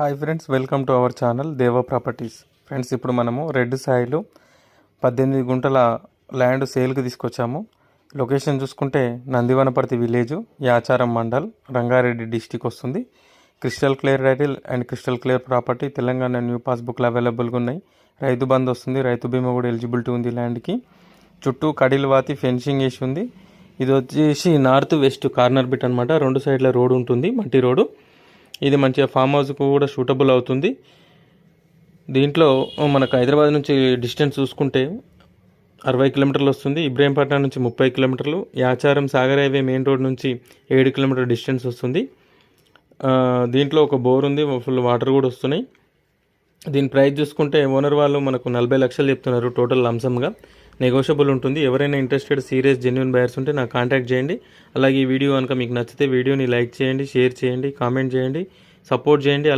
Hi friends welcome to our channel Deva properties friends ఇప్పుడు మనము red Sailu పద్దెనిమిది గుంటల ల్యాండ్ సేల్కి తీసుకొచ్చాము. లొకేషన్ చూసుకుంటే నందివనపర్తి విలేజ్ యాచారం మండల్ రంగారెడ్డి డిస్టిక్ వస్తుంది. Crystal clear title and crystal clear property Telangana new పాస్బుక్లు అవైలబుల్గా ఉన్నాయి. రైతు బంద్ వస్తుంది రైతు బీమా కూడా ఎలిజిబిలిటీ ఉంది ల్యాండ్కి చుట్టూ కడిలు వాతి ఫెన్సింగ్ వేసి ఉంది. ఇది వచ్చేసి నార్త్ వెస్ట్ కార్నర్ బిట్ అనమాట రెండు సైడ్ల రోడ్ ఉంటుంది మట్టి రోడ్డు ఇది మంచిగా ఫామ్ హౌస్కు కూడా సూటబుల్ అవుతుంది. దీంట్లో మనకు హైదరాబాద్ నుంచి డిస్టెన్స్ చూసుకుంటే అరవై కిలోమీటర్లు వస్తుంది. ఇబ్రాహీంపట్నం నుంచి ముప్పై కిలోమీటర్లు. Yacharam Sagar highway main road నుంచి ఏడు కిలోమీటర్ డిస్టెన్స్ వస్తుంది. దీంట్లో ఒక బోర్ ఉంది ఫుల్ వాటర్ కూడా వస్తున్నాయి. దీని ప్రైస్ చూసుకుంటే ఓనర్ వాళ్ళు మనకు నలభై లక్షలు చెప్తున్నారు టోటల్ లంసమ్గా నెగోషియబుల్ ఉంటుంది. ఎవరైనా ఇంట్రెస్టెడ్ సీరియస్ జెన్యున్ బయర్స్ ఉంటే నాకు కాంటాక్ట్ చేయండి. అలాగే ఈ వీడియో కనుక మీకు నచ్చితే వీడియోని లైక్ చేయండి షేర్ చేయండి కామెంట్ చేయండి సపోర్ట్ చేయండి.